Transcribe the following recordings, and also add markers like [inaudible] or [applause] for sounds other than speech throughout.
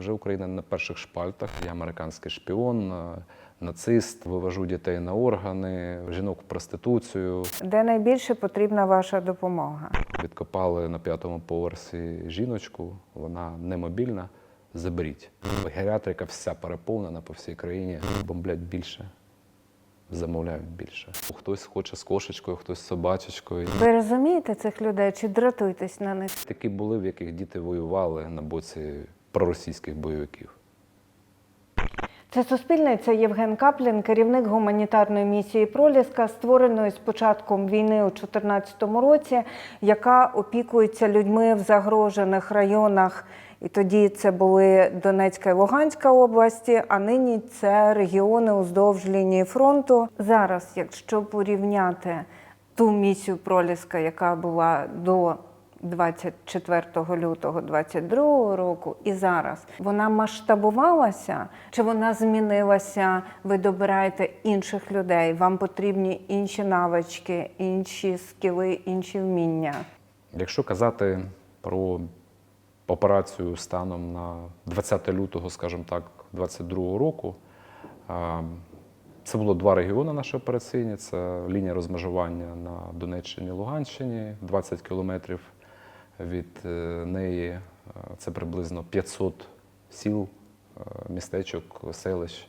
вже Україна на перших шпальтах. Я американський шпіон, е, нацист, вивожу дітей на органи, жінок в проституцію. Де найбільше потрібна ваша допомога? Відкопали на п'ятому поверсі жіночку, вона немобільна. Заберіть. Геріатрика вся переповнена по всій країні. Бомблять більше, замовляють більше. Хтось хоче з кошечкою, хтось з собачечкою. Ви розумієте цих людей чи дратуєтесь на них? Такі були, в яких діти воювали на боці проросійських бойовиків. Це Суспільне, Євген Каплін, керівник гуманітарної місії Проліска, створеної з початком війни у 2014 році, яка опікується людьми в загрожених районах. І тоді це були Донецька і Луганська області, а нині це регіони уздовж лінії фронту. Зараз, якщо порівняти ту місію Проліска, яка була до 24 лютого 22 року і зараз вона масштабувалася чи вона змінилася? Ви добираєте інших людей, вам потрібні інші навички, інші скіли, інші вміння. Якщо казати про операцію станом на 20 лютого, скажімо так, 22 року, це було два регіони наші операційні. Це лінія розмежування на Донеччині, Луганщині, 20 кілометрів від е, неї. е, Це приблизно 500 сіл, е, містечок, селищ.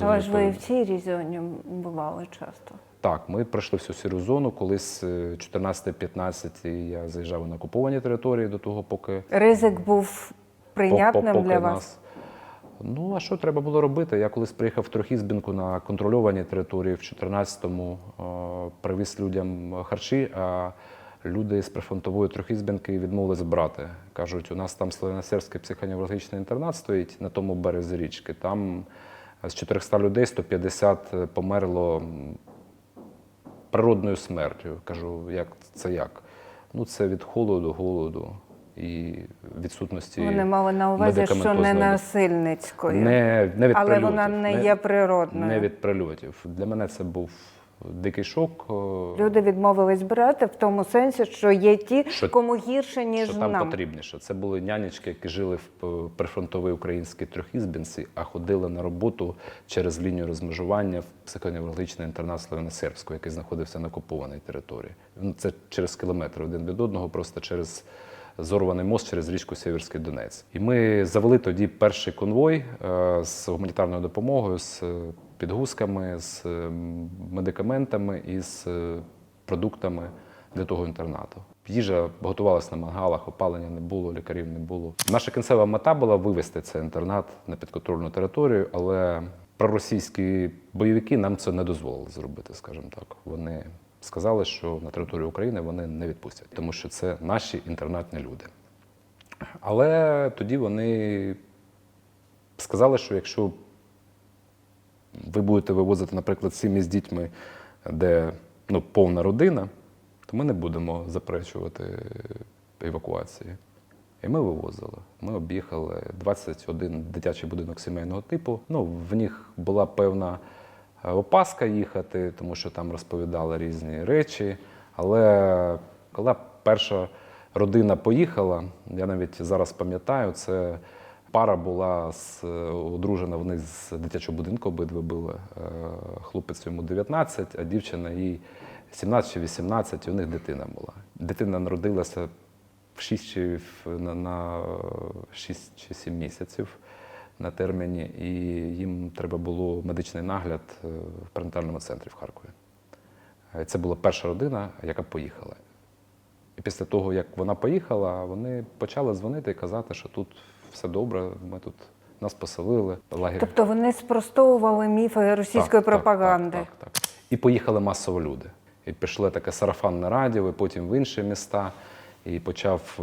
Але ж ви в цій різоні бували часто. Так, ми пройшли всю сіру зону. Колись е, 14-15 я заїжджав на окуповані території до того, поки Ризик був прийнятним поки для вас. нас. Ну, а що треба було робити? Я колись приїхав в Трохізбінку на контрольовані території в 14-му, е, привіз людям харчі, а люди з прифронтової Трохізбінки відмовились брати. Кажуть, у нас там Славяносерський психоневрологічний інтернат стоїть на тому березі річки. Там з 400 людей 150 померло природною смертю. Кажу, як це як? Ну, це від холоду, голоду і відсутності. Вони мали на увазі, що не насильницькою, не, не від але прильотів, вона не, є природною. Не від прильотів. Для мене це був дикий шок. е, Люди відмовились брати в тому сенсі, що є ті, Що- кому гірше, ніж що там нам. потрібніше. Це були нянечки, які жили в е, прифронтовій українській трьохізбінці, а ходили на роботу через лінію розмежування в психоневрологічний інтернат Славяносербського, який знаходився на окупованій території. Ну, Це через кілометр один від одного, просто через зорваний мост через річку Сєвєрський Донець. І ми завели тоді перший конвой е, з гуманітарною допомогою, з підгузками, з е, медикаментами і з е, продуктами для того інтернату. Їжа готувалася на мангалах, опалення не було, лікарів не було. Наша кінцева мета була вивести цей інтернат на підконтрольну територію, але проросійські бойовики нам це не дозволили зробити, скажімо так. Вони сказали, що на територію України вони не відпустять, тому що це наші інтернатні люди. Але тоді вони сказали, що якщо ви будете вивозити, наприклад, сім'ї з дітьми, де ну, повна родина, то ми не будемо заперечувати евакуації. І ми вивозили. Ми об'їхали 21 дитячий будинок сімейного типу. Ну, в них була певна е, опаска їхати, тому що там розповідали різні речі. Але коли перша родина поїхала, я навіть зараз пам'ятаю, це пара була з, одружена, вони з дитячого будинку обидва були. Е, Хлопець йому 19, а дівчина їй 17 чи 18, і у них дитина була. Дитина народилася в 6 чи на, на 6 чи 7 місяців на терміні, і їм треба було медичний нагляд е, в перинатальному центрі в Харкові. Е, Це була перша родина, яка поїхала. І після того, як вона поїхала, вони почали дзвонити і казати, що тут все добре, ми тут нас поселили, лагерь. Тобто вони спростовували міфи російської Так, так, пропаганди. Так, так, так. І поїхали масово люди. І пішло таке сарафанне радіо, і потім в інші міста. І почав е,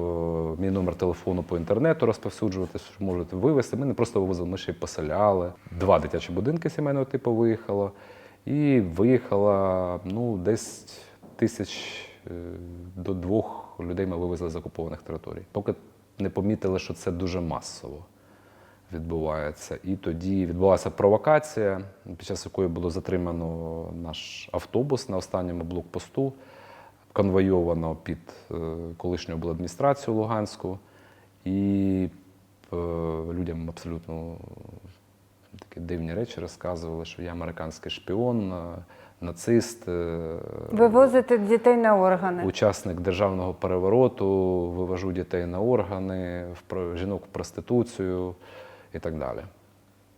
мій номер телефону по інтернету розповсюджувати, що можете вивезти. Ми не просто вивозили, ми ще й поселяли. Два дитячі будинки сімейного типу виїхало. І виїхало ну, десь тисяч е, до двох людей ми вивезли з окупованих територій. Поки не помітили, що це дуже масово відбувається. І тоді відбулася провокація, під час якої було затримано наш автобус на останньому блокпосту, конвойовано під е, колишню обладміністрацію Луганську. І е, людям абсолютно такі дивні речі розказували, що я американський шпіон, е, нацист, е, Вивозите дітей на органи. учасник державного перевороту, вивожу дітей на органи, в жінок в проституцію і так далі.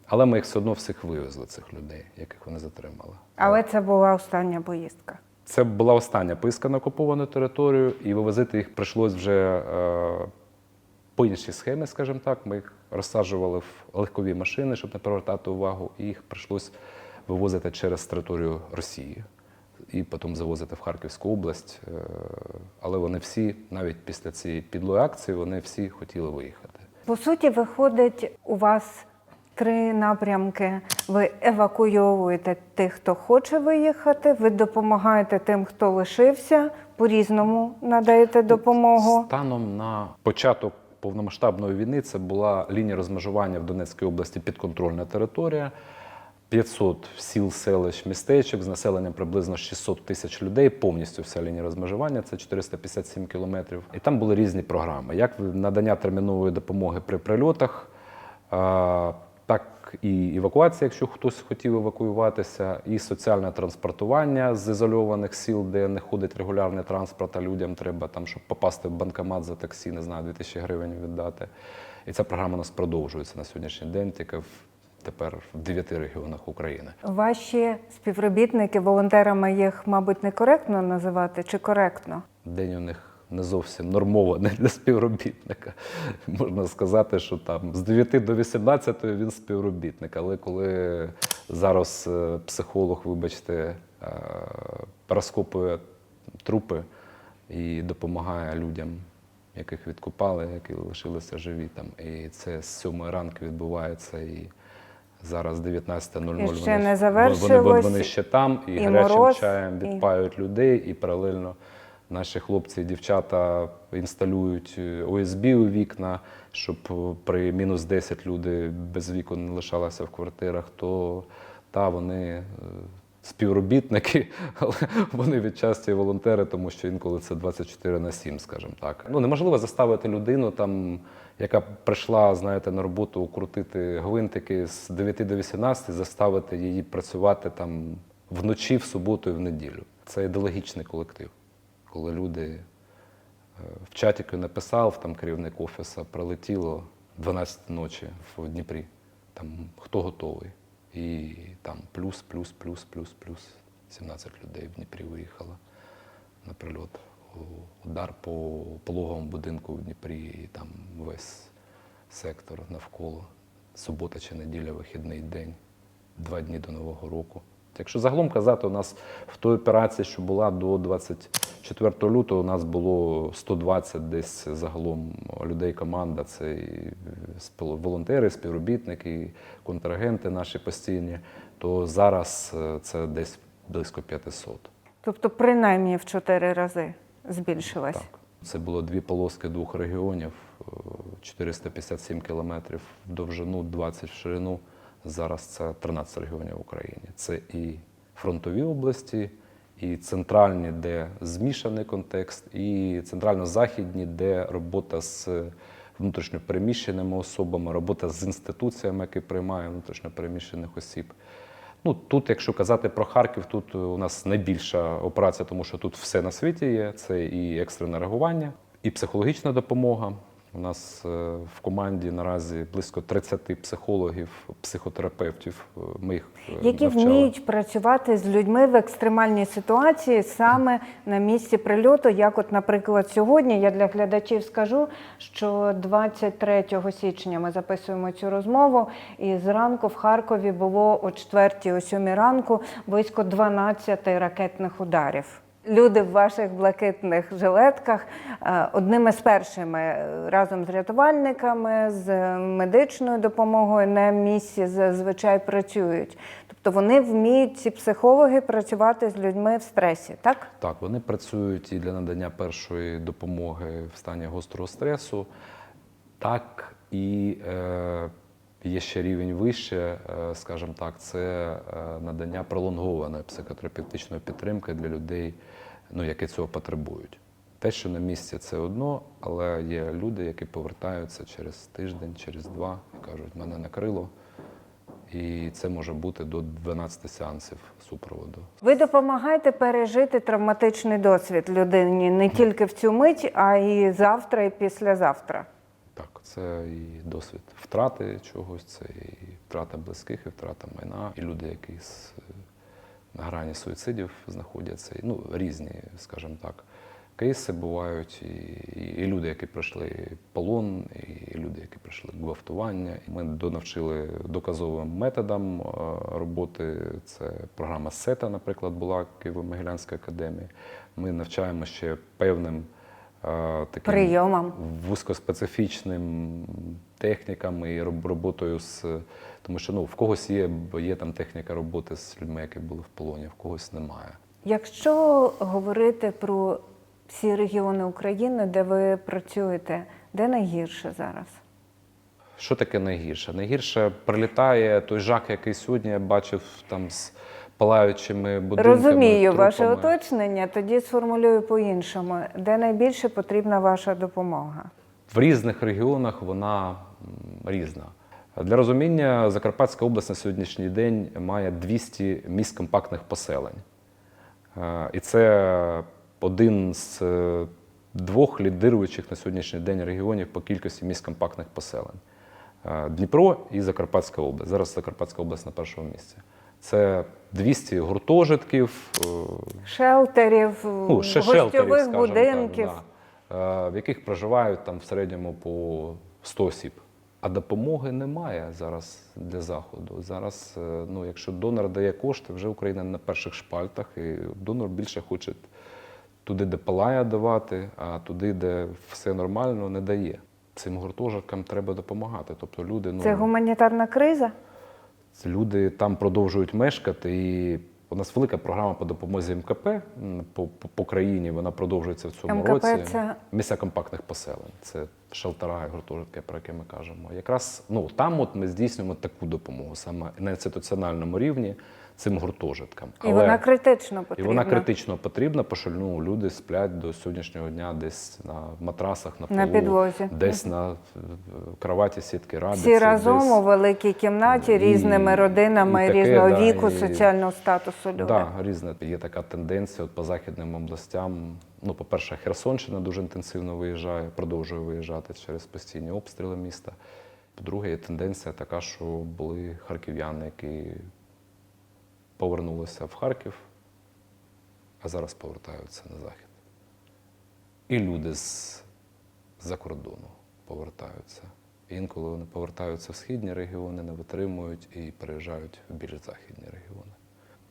Але ми їх все одно всіх вивезли, цих людей, яких вони затримали. Але це була остання поїздка. Це була остання поїздка на окуповану територію, і вивозити їх прийшлось вже е, по іншій схемі, скажімо так. Ми їх розсаджували в легкові машини, щоб не привертати увагу, і їх прийшлось вивозити через територію Росії і потім завозити в Харківську область. Е, але вони всі, навіть після цієї підлої акції, вони всі хотіли виїхати. По суті, виходить, у вас три напрямки. Ви евакуйовуєте тих, хто хоче виїхати, ви допомагаєте тим, хто лишився, по-різному надаєте допомогу. Станом на початок повномасштабної війни це була лінія розмежування в Донецькій області підконтрольна територія. 500 сіл, селищ, містечок з населенням приблизно 600 тисяч людей. Повністю вся лінія розмежування це 457 кілометрів. І там були різні програми, як надання термінової допомоги при прильотах, так і евакуація, якщо хтось хотів евакуюватися, і соціальне транспортування з ізольованих сіл, де не ходить регулярний транспорт, а людям треба там, щоб попасти в банкомат за таксі, не знаю, 2000 гривень віддати. І ця програма у нас продовжується на сьогоднішній день, тільки в тепер в дев'яти регіонах України. Ваші співробітники, волонтерами їх, мабуть, некоректно називати чи коректно? День у них не зовсім нормований для співробітника. Можна сказати, що там з 9 до 18 він співробітник. Але коли зараз е, психолог, вибачте, е, розкопує трупи і допомагає людям, яких відкопали, які лишилися живі там. І це з 7 ранку відбувається. І зараз 19.00 І ще не завершилось, вони, вони ще там, і, і гарячим мороз, чаєм і- людей, і паралельно наші хлопці і дівчата інсталюють е, ОСБ у вікна, щоб е, при мінус 10 люди без вікон не лишалися в квартирах, то та вони е, співробітники, [laughs] але вони відчасті волонтери, тому що інколи це 24 на 7, скажімо так. Ну неможливо заставити людину там. Яка прийшла, знаєте, на роботу крутити гвинтики з 9 до 18, заставити її працювати там вночі, в суботу і в неділю. Це ідеологічний колектив, коли люди е, в чатіку написав, там керівник офісу прилетіло 12 ночі в Дніпрі. Там хто готовий? І там плюс, плюс, плюс, плюс, плюс. 17 людей в Дніпрі виїхало на прильот. Удар по пологовому будинку в Дніпрі, і там весь сектор навколо. Субота чи неділя, вихідний день, два дні до Нового року. Якщо загалом казати, у нас в той операції, що була до 24 лютого, у нас було 120 десь загалом людей команда. Це і волонтери, співробітники, контрагенти наші постійні. То зараз е, це десь близько 500. Тобто, принаймні в чотири рази збільшилась. Так. Це було дві полоски двох регіонів, е, 457 кілометрів в довжину, 20 в ширину. Зараз це 13 регіонів в Україні. Це і фронтові області, і центральні, де змішаний контекст, і центрально-західні, де робота з внутрішньопереміщеними особами, робота з інституціями, які приймають внутрішньопереміщених осіб. Ну тут, якщо казати про Харків, тут у нас найбільша операція, тому що тут все на світі є. Це і екстрене реагування, і психологічна допомога. У нас е, в команді наразі близько 30 психологів, психотерапевтів. Е, Ми їх е, Які навчали. вміють працювати з людьми в екстремальній ситуації саме на місці прильоту, як, от, наприклад, сьогодні я для глядачів скажу, що 23 січня ми записуємо цю розмову, і зранку в Харкові було о 4 о 7 ранку близько 12 ракетних ударів. Люди в ваших блакитних жилетках е, одними з першими е, разом з рятувальниками, з медичною допомогою на місці зазвичай працюють. Тобто вони вміють, ці психологи, працювати з людьми в стресі, так? Так, вони працюють і для надання першої допомоги в стані гострого стресу, так і е, є ще рівень вище, е, скажімо так, це е, надання пролонгованої психотерапевтичної підтримки для людей, ну, які цього потребують. Те, що на місці, це одно, але є люди, які повертаються через тиждень, через два і кажуть, мене накрило. І це може бути до 12 сеансів супроводу. Ви допомагаєте пережити травматичний досвід людині не тільки в цю мить, а й завтра, і післязавтра. Так, це і досвід втрати чогось, це і втрата близьких, і втрата майна, і люди, які з, грані суїцидів знаходяться, ну, різні, скажімо так. Кейси бувають, і, і, люди, які пройшли полон, і люди, які пройшли гвалтування. Ми донавчили доказовим методам е, роботи. Це програма СЕТА, наприклад, була Києво-Могилянська академія. Ми навчаємо ще певним таким Прийомам. вузькоспецифічним технікам і роботою з. Тому що ну, в когось є, є там техніка роботи з людьми, які були в полоні, в когось немає. Якщо говорити про всі регіони України, де ви працюєте, де найгірше зараз? Що таке найгірше? Найгірше прилітає той жах, який сьогодні я бачив там з палаючими будинками. Розумію ваше уточнення, тоді сформулюю по-іншому. Де найбільше потрібна ваша допомога? В різних регіонах вона різна. Для розуміння, Закарпатська область на сьогоднішній день має 200 місць компактних поселень. Е, І це один з е, двох лідируючих на сьогоднішній день регіонів по кількості місць компактних поселень. Е, Дніпро і Закарпатська область. Зараз Закарпатська область на першому місці. Це 200 гуртожитків, е, Шелтерів, ну, ще гостьових шелтерів, будинків. Так, да, е, в яких проживають там в середньому по 100 осіб. А допомоги немає зараз для заходу. Зараз, е, ну, якщо донор дає кошти, вже Україна на перших шпальтах, і донор більше хоче туди, де палає давати, а туди, де все нормально, не дає. Цим гуртожиткам треба допомагати. Тобто люди, ну, Це гуманітарна криза? Це люди там продовжують мешкати. І у нас велика програма по допомозі МКП по, по, по країні. Вона продовжується в цьому МКП році. це? місця компактних поселень. Це шелтера і гуртожитки, про які ми кажемо. Якраз ну там от ми здійснюємо таку допомогу саме на інституціональному рівні цим гуртожиткам. І вона критично і вона критично потрібна, бо що ну, люди сплять до сьогоднішнього дня десь на матрасах, на полу, На підлозі. десь на е, кроваті сітки рабиці. Всі разом десь... у великій кімнаті І- різними родинами і таке, різного да, віку, і- соціального статусу люди. Да, різне. Є така тенденція от по західним областям. Ну, по-перше, Херсонщина дуже інтенсивно виїжджає, продовжує виїжджати через постійні обстріли міста. По-друге, є тенденція така, що були харків'яни, які повернулися в Харків, а зараз повертаються на захід. І люди з-за кордону повертаються. Інколи вони повертаються в східні регіони, не витримують і переїжджають в більш західні регіони.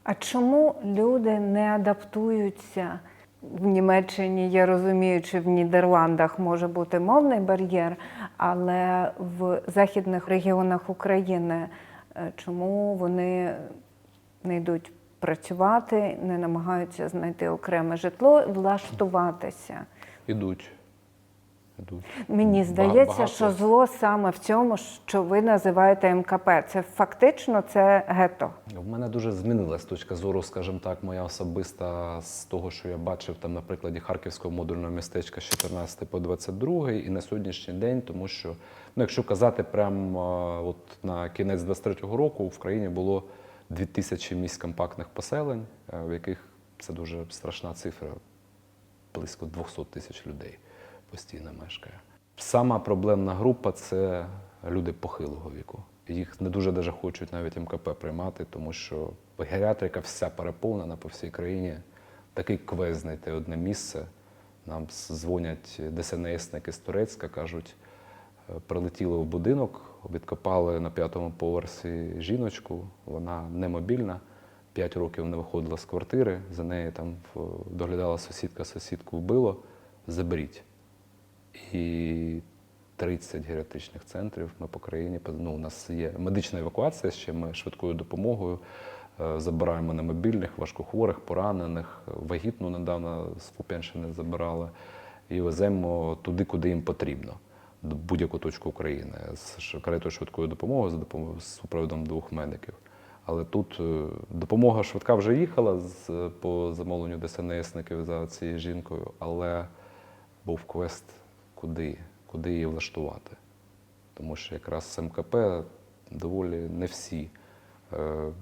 А чому люди не адаптуються в Німеччині? Я розумію, чи в Нідерландах може бути мовний бар'єр, але в західних регіонах України е, чому вони не йдуть працювати, не намагаються знайти окреме житло, влаштуватися? Ідуть. Ідуть. Мені здається, багато. що зло саме в цьому, що ви називаєте МКП. Це фактично це гетто. В мене дуже змінилась точка зору, скажімо так, моя особиста з того, що я бачив там на прикладі Харківського модульного містечка з 14 по 22 і на сьогоднішній день, тому що, ну, якщо казати прямо от на кінець 23-го року, в країні було 2000 місць компактних поселень, е, в яких це дуже страшна цифра, близько 200 тисяч людей постійно мешкає. Сама проблемна група це люди похилого віку. Їх не дуже даже хочуть навіть МКП приймати, тому що геріатрика вся переповнена по всій країні. Такий квест знайти одне місце. Нам дзвонять ДСНСники з Турецька, кажуть, е, прилетіли в будинок, відкопали на п'ятому поверсі жіночку, вона немобільна, п'ять років не виходила з квартири, за нею там доглядала сусідка, сусідку вбило, заберіть. І 30 геріатричних центрів ми по країні. Ну, у нас є медична евакуація, ще ми швидкою допомогою е, забираємо немобільних, важкохворих, поранених, вагітну недавно з Куп'янщини забирали і веземо туди, куди їм потрібно, будь-яку точку України з каретою швидкої допомоги за допомогою з супроводом двох медиків. Але тут е, допомога швидка вже їхала з, по замовленню ДСНСників за цією жінкою, але був квест, куди, куди її влаштувати. Тому що якраз з МКП доволі не всі. е,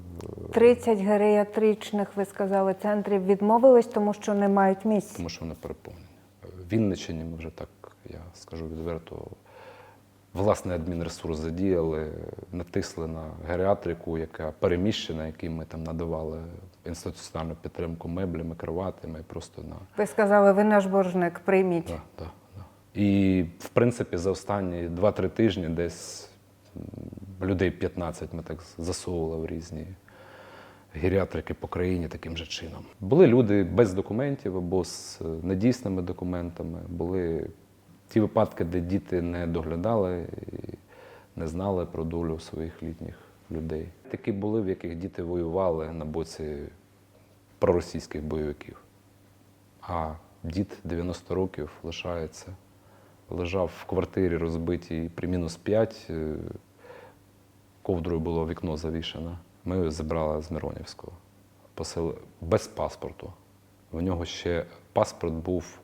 30 геріатричних, ви сказали, центрів відмовились, тому що не мають місць. тому що вони переповнені. В Вінниччині ми вже так, я скажу відверто, власний адмінресурс задіяли, натисли на геріатрику, яка переміщена, якій ми там надавали інституціональну підтримку меблями, кроватами, просто на Ви сказали, ви наш боржник, прийміть. Да, да. І, в принципі, за останні 2-3 тижні десь людей 15 ми так засовували в різні геріатрики по країні таким же чином. Були люди без документів або з е, недійсними документами. Були ті випадки, де діти не доглядали і не знали про долю своїх літніх людей. Такі були, в яких діти воювали на боці проросійських бойовиків. А дід 90 років лишається. Лежав в квартирі розбитій при мінус 5, е, ковдрою було вікно завішено. Ми його забрали з Миронівського. Посили без паспорту. В нього ще паспорт був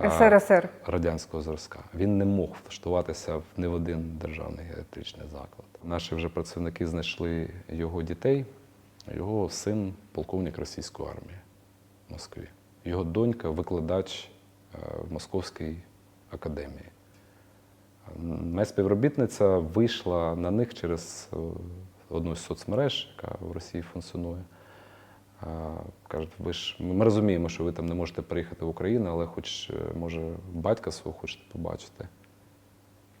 СРСР. радянського зразка. Він не мог влаштуватися в не в один державний геатричний заклад. Наші вже працівники знайшли його дітей. Його син полковник російської армії в Москві. Його донька викладач е, в Московській академії. Моя співробітниця вийшла на них через е, одну з соцмереж, яка в Росії функціонує. Кажуть, ви ж ми розуміємо, що ви там не можете приїхати в Україну, але хоч, е, може, батька свого хочете побачити.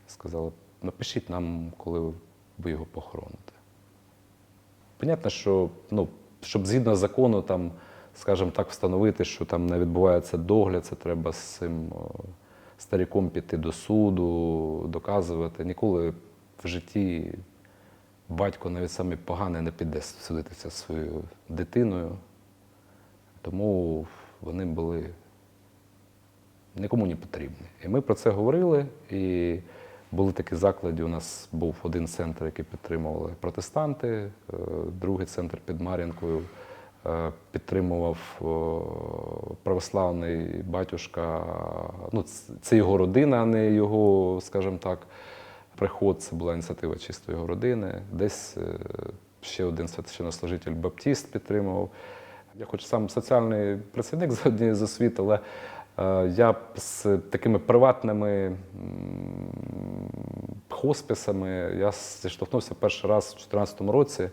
Сказали, напишіть нам, коли ви його похороните. Понятно, що ну, щоб згідно закону, там, скажімо так, встановити, що там не відбувається догляд, це треба з цим старіком піти до суду, доказувати. Ніколи в житті батько навіть саме поганий не піде судитися зі своєю дитиною. Тому вони були нікому не потрібні. І ми про це говорили. І були такі заклади. У нас був один центр, який підтримували протестанти, е, другий центр під Мар'їнкою е, підтримував православний батюшка. Ну, це його родина, а не його, скажімо так, приход. Це була ініціатива чисто його родини. Десь е, ще один священнослужитель Баптіст підтримував. Я хоч сам соціальний працівник з однієї з освіт, але е, я з такими приватними хосписами я зіштовхнувся перший раз у 2014 році,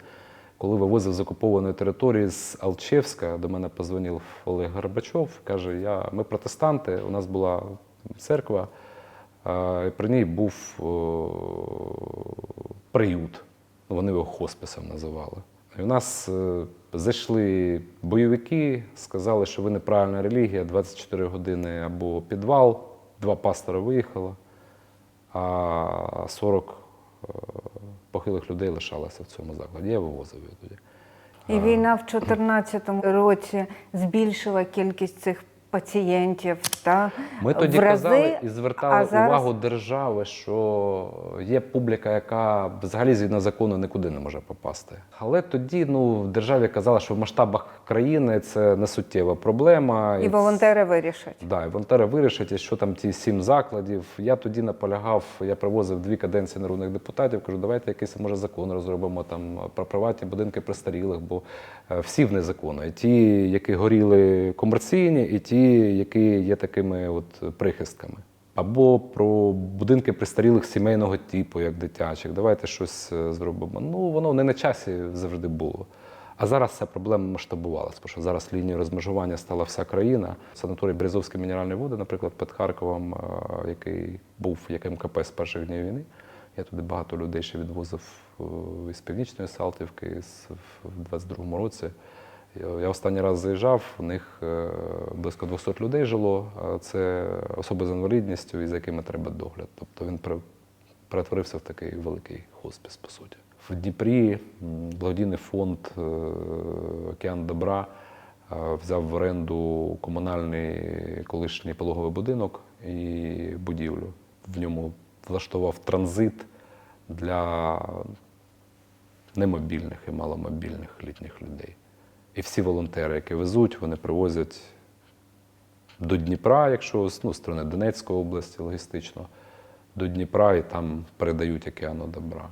коли вивозив з окупованої території з Алчевська. До мене позвонив Олег Горбачов. Каже: я, ми протестанти, у нас була церква, при ній був приют. Ну, Вони його хосписом називали. І у нас е, зайшли бойовики, сказали, що ви неправильна релігія, 24 години або підвал, два пастора виїхало, а 40 е, похилих людей лишалося в цьому закладі. Я вивозив його тоді. І війна в 2014 році збільшила кількість цих пацієнтів. Та, Ми тоді в рази, казали і звертали зараз- увагу держави, що є публіка, яка взагалі згідно закону нікуди не може попасти. Але тоді ну, в державі казали, що в масштабах країни це не суттєва проблема. І волонтери вирішать. Да, і волонтери вирішать, і що там ті сім закладів. Я тоді наполягав, я привозив дві каденції народних депутатів. Кажу, давайте якийсь може закон розробимо там про приватні будинки престарілих, бо е, всі в незаконно. І ті, які горіли комерційні, і ті, які є такими от прихистками. Або про будинки престарілих сімейного типу, як дитячих. Давайте щось е, зробимо. Ну, воно не на часі завжди було. А зараз ця проблема масштабувалася, тому що зараз лінією розмежування стала вся країна. Санаторій Березовські мінеральні води, наприклад, під Харковом, е, який був як МКП з перших днів війни. Я туди багато людей ще відвозив е, із Північної Салтівки з- в 22-му році. Я- останній раз заїжджав, у них е, близько 200 людей жило. Це особи з інвалідністю, і за якими треба догляд. Тобто він перетворився в такий великий хоспіс, по суті. В Дніпрі благодійний фонд е, Океан Добра е, взяв в оренду комунальний колишній пологовий будинок і будівлю. В ньому влаштував транзит для немобільних і маломобільних літніх людей. І всі волонтери, які везуть, вони привозять до Дніпра, якщо ну, з сторони Донецької області логістично, до Дніпра і там передають океану добра.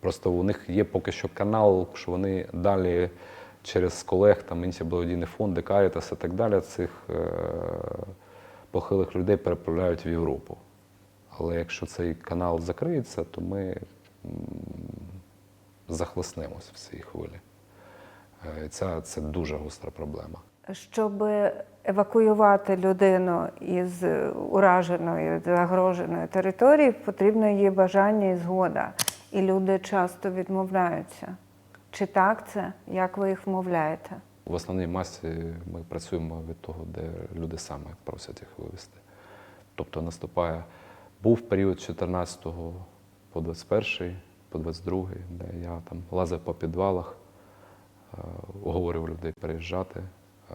Просто у них є поки що канал, що вони далі через колег, там інші благодійні фонди, Карітас і так далі, цих е- похилих людей переправляють в Європу. Але якщо цей канал закриється, то ми м, захлеснемося в цій хвилі. Е, Це, це дуже гостра проблема. Щоб евакуювати людину із ураженої, загроженої території, потрібно її бажання і згода. І люди часто відмовляються. Чи так це? Як ви їх вмовляєте? В основній масі ми працюємо від того, де люди саме просять їх вивезти. Тобто наступає, був період з 14 по 21, по 22, де я там лазив по підвалах, уговорював людей переїжджати. Е,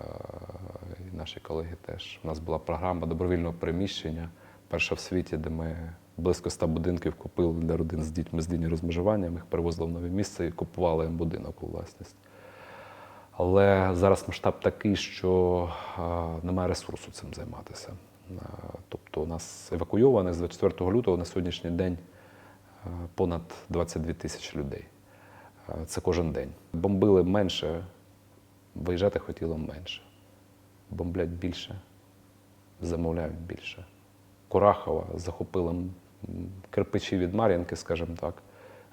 І наші колеги теж. У нас була програма добровільного переміщення, перша в світі, де ми близько 100 будинків купили для родин з дітьми з лінії розмежування. Ми їх перевозили в нове місце і купували їм будинок у власність. Але зараз масштаб такий, що е, немає ресурсу цим займатися. Е, Тобто у нас евакуйовано з 24 лютого на сьогоднішній день е, понад 22 тисячі людей. Е, Це кожен день. Бомбили менше, виїжджати хотіло менше. Бомблять більше, замовляють більше. Курахова захопила кирпичі від Мар'їнки, скажімо так.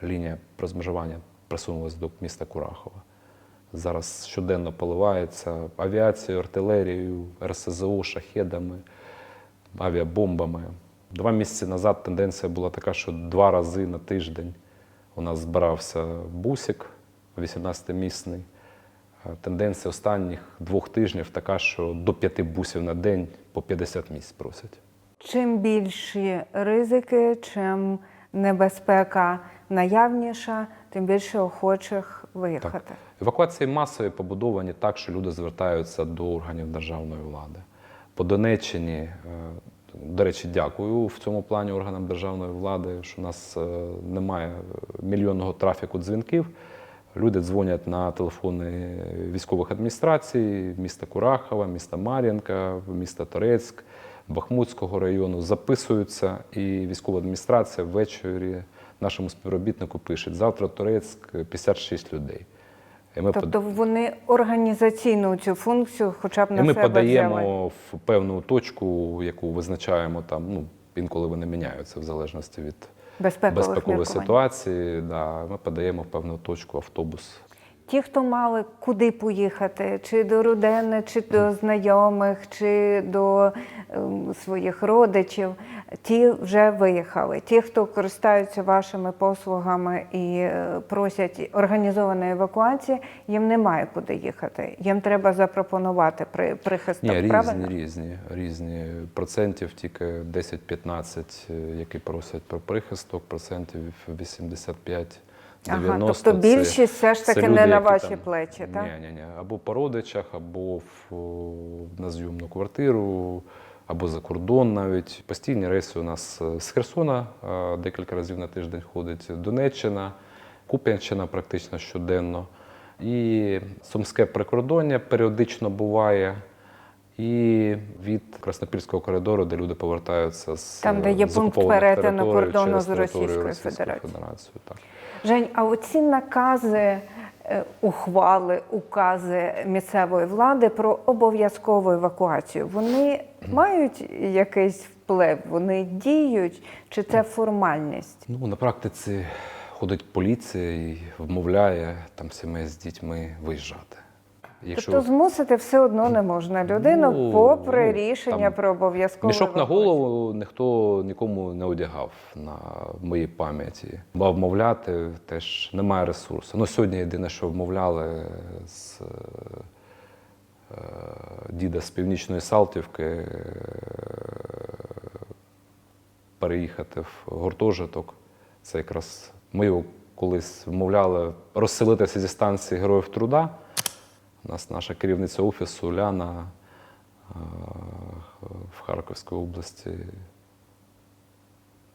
Лінія розмежування присунулася до міста Курахова. Зараз щоденно поливається авіацією, артилерією, РСЗО, шахедами, авіабомбами. Два місяці назад тенденція була така, що два рази на тиждень у нас збирався бусик 18-місний. Тенденція останніх двох тижнів така, що до п'яти бусів на день по 50 місць просять. Чим більші ризики, чим небезпека наявніша, тим більше охочих виїхати. Евакуації масові побудовані так, що люди звертаються до органів державної влади. По Донеччині, е, до речі, дякую в цьому плані органам державної влади, що у нас е, немає мільйонного трафіку дзвінків. Люди дзвонять на телефони військових адміністрацій міста Курахова, міста Мар'їнка, міста Торецьк, Бахмутського району, записуються, і військова адміністрація ввечері нашому співробітнику пише: завтра Торецьк 56 людей. І ми, Тобто вони організаційну цю функцію хоча б і на ми себе подаємо взяли. в певну точку, яку визначаємо там. Ну інколи вони міняються в залежності від безпекової ситуації. Да, ми подаємо в певну точку автобус. Ті, хто мали куди поїхати, чи до родини, чи до знайомих, чи до ем, своїх родичів, ті вже виїхали. Ті, хто користуються вашими послугами і е, просять організованої евакуації, їм немає куди їхати. Їм треба запропонувати при прихисток. Ні, різні, правильно? різні, різні процентів, тільки 10-15, е, які просять про прихисток, процентів 85 Ага, 90 тобто це- більшість все ж це таки люди, не на які ваші там- плечі, так? Ні, ні, ні. Або по родичах, або в, о, на зйомну квартиру, або за кордон навіть. Постійні рейси у нас е, з Херсона е, декілька разів на тиждень ходить, Донеччина, Куп'янщина практично щоденно. І Сумське прикордоння періодично буває. І від Краснопільського коридору, де люди повертаються з Там, де є з пункт перетину кордону з Російською Російської Федерацією. Так. Жень, а оці накази, е, ухвали, укази місцевої влади про обов'язкову евакуацію, вони мають якийсь вплив? Вони діють, чи це формальність? Ну, на практиці ходить поліція і вмовляє там сімей з дітьми виїжджати. Якщо Тобто змусити все одно не можна людину, Ну, попри ну, рішення там про обов'язкову мішок на голову ніхто нікому не одягав на моїй пам'яті. Бо вмовляти теж немає ресурсу. Ну, сьогодні єдине, що вмовляли з е, діда з північної Салтівки е, переїхати в гуртожиток. Це якраз ми його колись вмовляли розселитися зі станції Героїв Труда. У нас наша керівниця офісу Уляна е, в Харківській області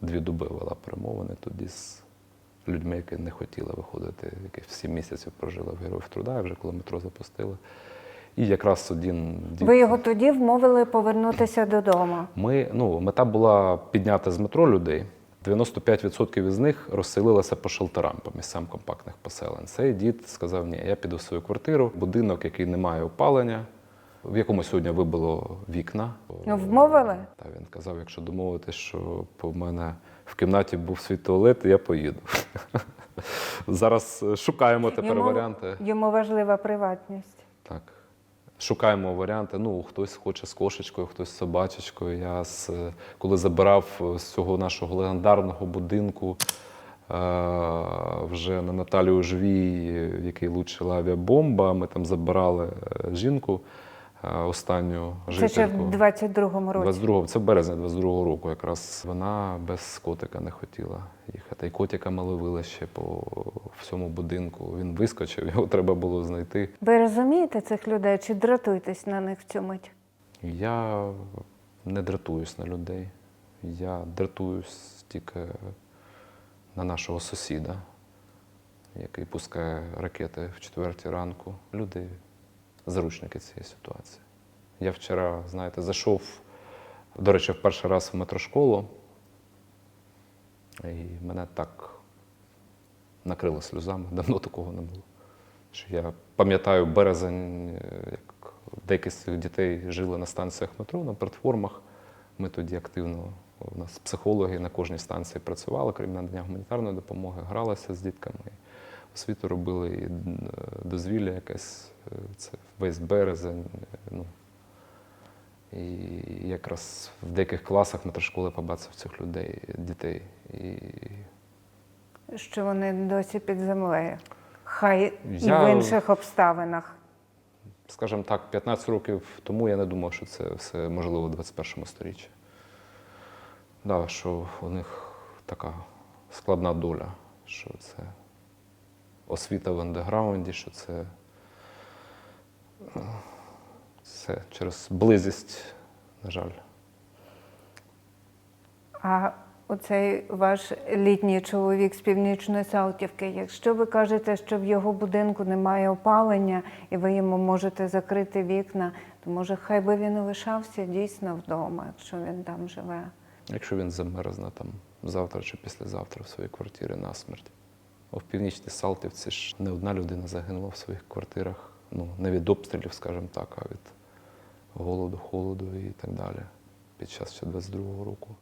дві доби вела перемовини тоді з людьми, які не хотіли виходити, які всі місяці прожили в Героїв Труда, і вже коли метро запустили. І якраз один дід- Ви його тоді вмовили повернутися додому. Ми, ну, мета була підняти з метро людей. 95% із них розселилися по шелтерам, по місцям компактних поселень. Цей дід сказав: ні, я піду в свою квартиру, будинок, який не має опалення, в якому сьогодні вибило вікна. Ну, вмовили? Та він казав, якщо домовитись, що по мене в кімнаті був свій туалет, я поїду. [laughs] Зараз шукаємо тепер варіанти. йому важлива приватність. Так. Шукаємо варіанти. Ну, хтось хоче з кошечкою, хтось з собачечкою. Я з, коли забирав з цього нашого легендарного будинку е, вже на Наталію Жвій, в який лучила авіабомба, ми там забирали е, жінку, е, останню Це ще в 22-му році. 22 це березня 22-го року. Якраз вона без котика не хотіла їхати. І котика ми ловили ще по всьому будинку. Він вискочив, [laughs] його треба було знайти. Ви розумієте цих людей чи дратуєтесь на них в цю мить? Я не дратуюсь на людей. Я дратуюсь тільки на нашого сусіда, який пускає ракети в четвертій ранку. Люди заручники цієї ситуації. Я вчора, знаєте, зайшов, до речі, в перший раз в метрошколу, і мене так накрило сльозами. Давно такого не було. Що я пам'ятаю березень, як деякі з цих дітей жили на станціях метро, на платформах. Ми тоді активно, у нас психологи на кожній станції працювали, крім надання гуманітарної допомоги, гралися з дітками, освіту робили, і е, дозвілля якесь, е, це весь березень. е, Ну, і якраз в деяких класах метрошколи побачив цих людей, дітей. І Що вони досі під землею? Хай Я- і в інших обставинах. скажімо так, 15 років тому я не думав, що це все можливо у 21 сторіччі. Да, що у них така складна доля, що це освіта в андеграунді, що це, е, це через близість, на жаль. А оцей ваш літній чоловік з північної Салтівки, якщо ви кажете, що в його будинку немає опалення і ви йому можете закрити вікна, то може хай би він і лишався дійсно вдома, якщо він там живе. Якщо він замерзне там завтра чи післязавтра в своїй квартирі насмерть. В північній Салтівці ж не одна людина загинула в своїх квартирах. Ну, не від обстрілів, скажімо так, а від голоду, холоду і так далі під час ще 22-го року.